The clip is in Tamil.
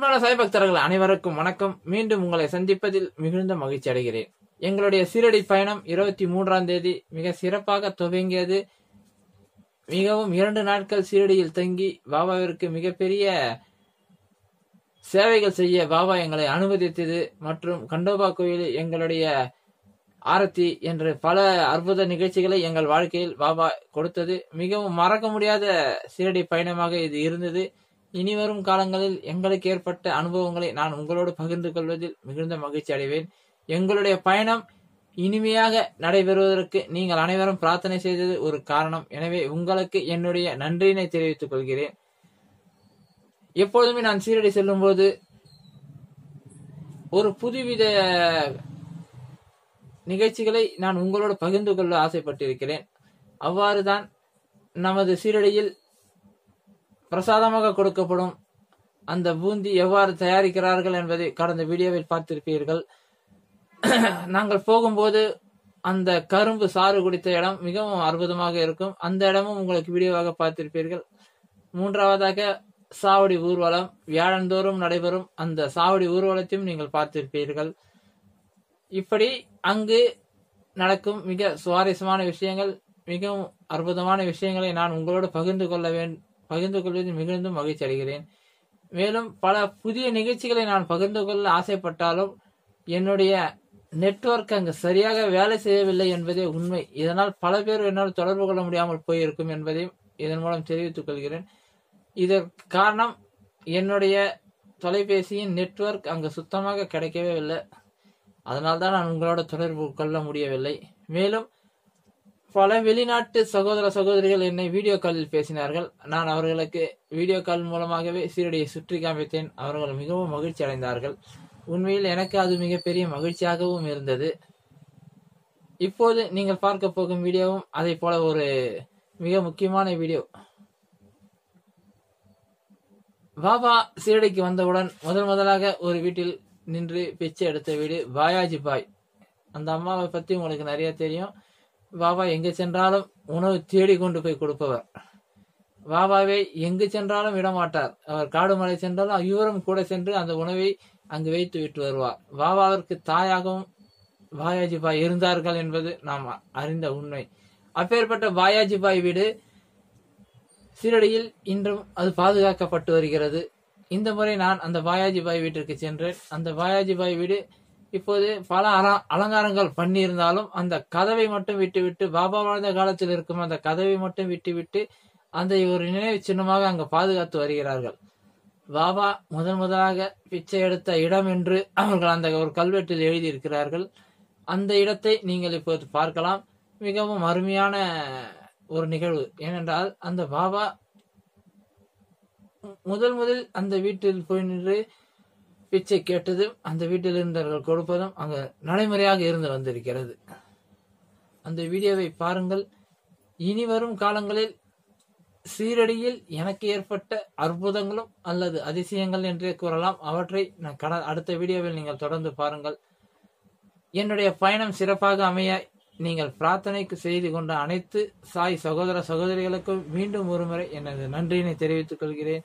அன்பான சாய்பக்தர்கள் அனைவருக்கும் வணக்கம். மீண்டும் உங்களை சந்திப்பதில் மிகுந்த மகிழ்ச்சி அடைகிறேன். எங்களுடைய சீரடி பயணம் இருபத்தி மூன்றாம் தேதி மிக சிறப்பாக துவங்கியது. மிகவும் இரண்டு நாட்கள் சீரடியில் தங்கி பாபாவிற்கு மிகப்பெரிய சேவைகள் செய்ய பாபா எங்களை அனுமதித்தது மற்றும் கண்டோபா கோயிலில் எங்களுடைய ஆரத்தி என்று பல அற்புத நிகழ்ச்சிகளை எங்கள் வாழ்க்கையில் பாபா கொடுத்தது. மிகவும் மறக்க முடியாத சீரடி பயணமாக இது இருந்தது. இனி வரும் காலங்களில் எங்களுக்கு ஏற்பட்ட அனுபவங்களை நான் உங்களோடு பகிர்ந்து கொள்வதில் மிகுந்த மகிழ்ச்சி அடைவேன். எங்களுடைய பயணம் இனிமையாக நடைபெறுவதற்கு நீங்கள் அனைவரும் பிரார்த்தனை செய்தது ஒரு காரணம். எனவே உங்களுக்கு என்னுடைய நன்றியினை தெரிவித்துக் கொள்கிறேன். எப்பொழுதுமே நான் சீரடி செல்லும்போது ஒரு புதுவித நிகழ்ச்சிகளை நான் உங்களோடு பகிர்ந்து கொள்ள ஆசைப்பட்டிருக்கிறேன். அவ்வாறுதான் நமது சீரடியில் பிரசாதமாக கொடுக்கப்படும் அந்த பூந்தி எவ்வாறு தயாரிக்கிறார்கள் என்பதை கடந்த வீடியோவில் பார்த்திருப்பீர்கள். நாங்கள் போகும்போது அந்த கரும்பு சாறு குடித்த இடம் மிகவும் அற்புதமாக இருக்கும். அந்த இடமும் உங்களுக்கு வீடியோவாக பார்த்திருப்பீர்கள். மூன்றாவதாக சாவடி ஊர்வலம். வியாழந்தோறும் நடைபெறும் அந்த சாவடி ஊர்வலத்தையும் நீங்கள் பார்த்திருப்பீர்கள். இப்படி அங்கு நடக்கும் மிக சுவாரஸ்யமான விஷயங்கள் மிகவும் அற்புதமான விஷயங்களை நான் உங்களோடு பகிர்ந்து கொள்ள வேண்டும் பகிர்ந்து கொள்வதில் மிகுந்தும் மகிழ்ச்சி அடைகிறேன். மேலும் பல புதிய நிகழ்ச்சிகளை நான் பகிர்ந்து கொள்ள ஆசைப்பட்டாலும் என்னுடைய நெட்வொர்க் அங்கு சரியாக வேலை செய்யவில்லை என்பதே உண்மை. இதனால் பல பேர் என்னால் தொடர்பு கொள்ள முடியாமல் போயிருக்கும் என்பதையும் இதன் மூலம் தெரிவித்துக் கொள்கிறேன். இதற்கு காரணம் என்னுடைய தொலைபேசியின் நெட்வொர்க் அங்கு சுத்தமாக கிடைக்கவே இல்லை. அதனால்தான் நான் உங்களோட தொடர்பு கொள்ள முடியவில்லை. மேலும் பல வெளிநாட்டு சகோதர சகோதரிகள் என்னை வீடியோ காலில் பேசினார்கள். நான் அவர்களுக்கு வீடியோ கால் மூலமாகவே சீரடியை சுற்றி காமித்தேன். அவர்கள் மிகவும் மகிழ்ச்சி அடைந்தார்கள். உண்மையில் எனக்கு அது மிகப்பெரிய மகிழ்ச்சியாகவும் இருந்தது. இப்போது நீங்கள் பார்க்க போகும் வீடியோவும் அதை போல ஒரு மிக முக்கியமான வீடியோ. பாபா சீரடிக்கு வந்தவுடன் முதல் முதலாக ஒரு வீட்டில் நின்று பிச்சை எடுத்த வீடு பாயாஜி பாய். அந்த அம்மாவை பத்தி உங்களுக்கு நிறைய தெரியும். பாபா எங்கு சென்றாலும் உணவு தேடி கொண்டு போய் கொடுப்பவர். வாவாவை எங்கு சென்றாலும் விடமாட்டார் அவர் காடு மலை சென்றாலும் இவரும் கூட சென்று அந்த உணவை அங்கு வைத்து விட்டு வருவார். வாவாவிற்கு தாயாகவும் பாயாஜி பாய் இருந்தார்கள் என்பது நாம் அறிந்த உண்மை. அப்பேற்பட்ட பாயாஜி பாய் வீடு சீரடியில் இன்றும் அது பாதுகாக்கப்பட்டு வருகிறது. இந்த முறை நான் அந்த பாயாஜி பாய் வீட்டிற்கு சென்றேன். அந்த பாயாஜி பாய் வீடு இப்போது பல அல- அலங்காரங்கள் பண்ணியிருந்தாலும் அந்த கதவை மட்டும் விட்டுவிட்டு பாபா வாழ்ந்த காலத்தில் இருக்கும் அந்த கதவை மட்டும் விட்டுவிட்டு அந்த ஒரு நினைவு சின்னமாக அங்கு பாதுகாத்து வருகிறார்கள். பாபா முதன் முதலாக பிச்சை எடுத்த இடம் என்று அவர்கள் அந்த ஒரு கல்வெட்டில் எழுதியிருக்கிறார்கள். அந்த இடத்தை நீங்கள் இப்போது பார்க்கலாம். மிகவும் அருமையான ஒரு நிகழ்வு. ஏனென்றால் அந்த பாபா முதல் முதல் அந்த வீட்டில் போய் நின்று பிச்சை கேட்டதும் அந்த வீட்டில் இருந்தவர்கள் கொடுப்பதும் அங்கு நடைமுறையாக இருந்து வந்திருக்கிறது. அந்த வீடியோவை பாருங்கள். இனி வரும் காலங்களில் சீரடியில் எனக்கு ஏற்பட்ட அற்புதங்களும் அல்லது அதிசயங்கள் என்றே கூறலாம். அவற்றை நான் கட அடுத்த வீடியோவில் நீங்கள் தொடர்ந்து பாருங்கள். என்னுடைய பயணம் சிறப்பாக அமைய நீங்கள் பிரார்த்தனைக்கு செய்து கொண்ட அனைத்து சாய் சகோதர சகோதரிகளுக்கும் மீண்டும் ஒருமுறை எனது நன்றியினை தெரிவித்துக் கொள்கிறேன்.